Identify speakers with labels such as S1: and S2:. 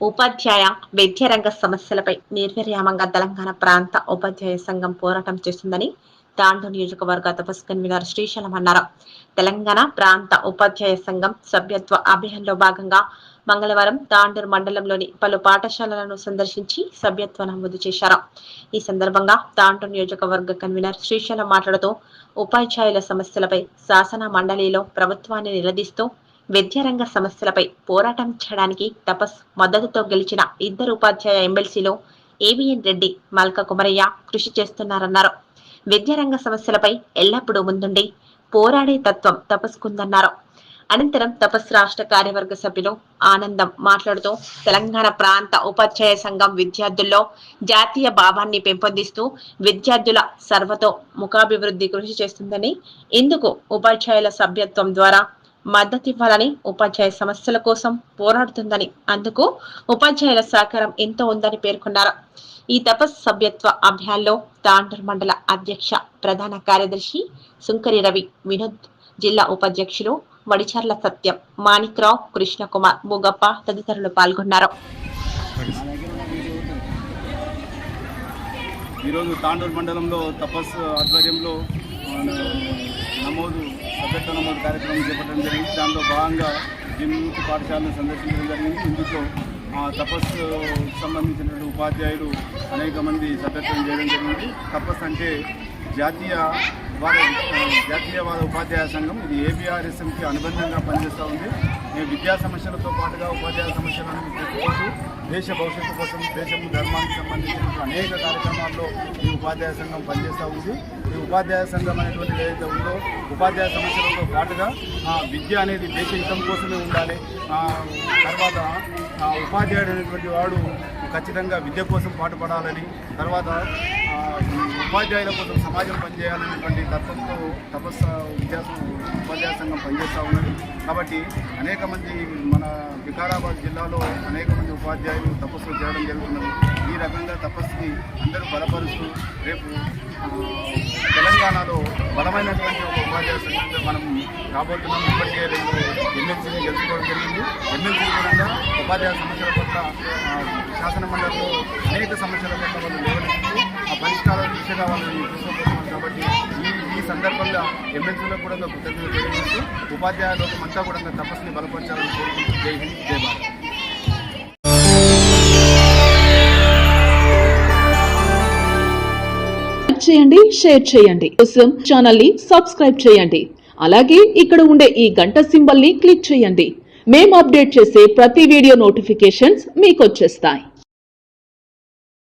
S1: ఉపాధ్యాయ విద్యారంగ సమస్యలపై నిర్విరామంగా తెలంగాణ ప్రాంత ఉపాధ్యాయ సంఘం పోరాటం చేస్తుందని తాండూ నియోజకవర్గ తపస్ కన్వీనర్ శ్రీశైలం అన్నారు. తెలంగాణ ప్రాంత ఉపాధ్యాయ సంఘం సభ్యత్వ అభియాన్లో భాగంగా మంగళవారం తాండూరు మండలంలోని పలు పాఠశాలలను సందర్శించి సభ్యత్వ నమోదు చేశారు. ఈ సందర్భంగా తాండూరు నియోజకవర్గ కన్వీనర్ శ్రీశైలం మాట్లాడుతూ ఉపాధ్యాయుల సమస్యలపై శాసన మండలిలో ప్రభుత్వాన్ని నిలదీస్తూ విద్యారంగ సమస్యలపై పోరాటం చేయడానికి తపస్ మద్దతుతో గెలిచిన ఇద్దరు ఉపాధ్యాయ ఎమ్మెల్సీలో ఏవిఎన్ రెడ్డి మల్క కుమరయ్య కృషి చేస్తున్నారన్నారు. విద్యారంగ సమస్యలపై ఎల్లప్పుడూ ముందుండి పోరాడే తత్వం తపస్కుందన్నారు. అనంతరం తపస్ రాష్ట్ర కార్యవర్గ సభ్యులు ఆనందం మాట్లాడుతూ తెలంగాణ ప్రాంత ఉపాధ్యాయ సంఘం విద్యార్థుల్లో జాతీయ భావాన్ని పెంపొందిస్తూ విద్యార్థుల సర్వతో ముఖాభివృద్ధి కృషి చేస్తుందని ఇందుకు ఉపాధ్యాయుల సభ్యత్వం ద్వారా మద్దతివ్వాలని ఉపాధ్యాయ సమస్యల కోసం పోరాడుతుందని అందుకు ఉపాధ్యాయుల సహకారం ఎంతో ఉందని పేర్కొన్నారు. ఈ తపస్ సభ్యత్వ అభియాన్లో తాండూర్ మండల అధ్యక్ష ప్రధాన కార్యదర్శి సుంకరి రవి వినోద్ జిల్లా ఉపాధ్యక్షులు వడిచర్ల సత్యం మాణిక్రావు కృష్ణకుమార్ ముగప్ప తదితరులు పాల్గొన్నారు.
S2: ఈరోజు తాండూర్ మండలంలో తపస్సు ఆధ్వర్యంలో నమోదు సభ్యత్వ నమోదు కార్యక్రమం చేపట్టడం జరిగింది. దాంట్లో భాగంగా జిమ్యూత్ పాఠశాలను సందర్శించడం జరిగింది. ఇందులో తపస్సు సంబంధించినటువంటి ఉపాధ్యాయులు అనేక మంది సభ్యత్వం చేయడం జరిగింది. తపస్సు అంటే జాతీయ వాద జాతీయవాద ఉపాధ్యాయ సంఘం ఇది ఏబిఆర్ఎస్ఎంకి అనుబంధంగా పనిచేస్తూ ఉంది. విద్యా సమస్యలతో పాటుగా ఉపాధ్యాయ సమస్యలను తెలుసుకుంటూ దేశ భవిష్యత్తు కోసం దేశం ధర్మానికి సంబంధించిన అనేక కార్యక్రమాల్లో ఈ ఉపాధ్యాయ సంఘం పనిచేస్తూ ఉంది. ఈ ఉపాధ్యాయ సంఘం అనేటువంటిది ఏదైతే ఉందో ఉపాధ్యాయ సమస్యలతో పాటుగా విద్య అనేది దేశ హితం కోసమే ఉండాలి. తర్వాత ఉపాధ్యాయుడు అనేటువంటి వాడు ఖచ్చితంగా విద్య కోసం పాటుపడాలని తర్వాత ఉపాధ్యాయుల కోసం సమాజం పనిచేయాలనేటువంటి తత్వంతో తపస్స విద్యా ఉపాధ్యాయ సంఘం పనిచేస్తూ ఉన్నది. కాబట్టి అనేక మంది మన వికారాబాద్ జిల్లాలో అనేక మంది ఉపాధ్యాయులు తపస్సు చేయడం జరుగుతున్నది. ఈ రకంగా తపస్సుని అందరూ బలపరుస్తూ రేపు తెలంగాణలో బలమైనటువంటి ఒక ఉపాధ్యాయ సంఘంగా మనం రాబోతున్నాం. ఇప్పటికే రెండు ఎమ్మెల్సీని గెలుచుకోవడం జరిగింది. ఎమ్మెల్సీ కూడా ఉపాధ్యాయ సమస్యల పట్ల శాసన మండలిలో అనేక సమస్యల పట్ల వాళ్ళు లేవనెత్తి ఆ పరిష్కారాల దిశగా వాళ్ళని తీసుకుపోతున్నారు కాబట్టి ఈ ఈ సందర్భంగా ఎమ్మెల్సీలో కూడా కృతజ్ఞతలు కోరుకుంటూ ఉపాధ్యాయ లోకం అంతా కూడా తపస్సుని బలపరచాలని కోరుకుంటూ జై హింద్ జై భారత్.
S3: చేయండి షేర్ చేయండి. కోసం ఛానల్ని సబ్స్క్రైబ్ చేయండి. అలాగే ఇక్కడ ఉండే ఈ గంట సింబల్ని క్లిక్ చేయండి. మేము అప్డేట్ చేసే ప్రతి వీడియో నోటిఫికేషన్స్ మీకు వచ్చేస్తాయి.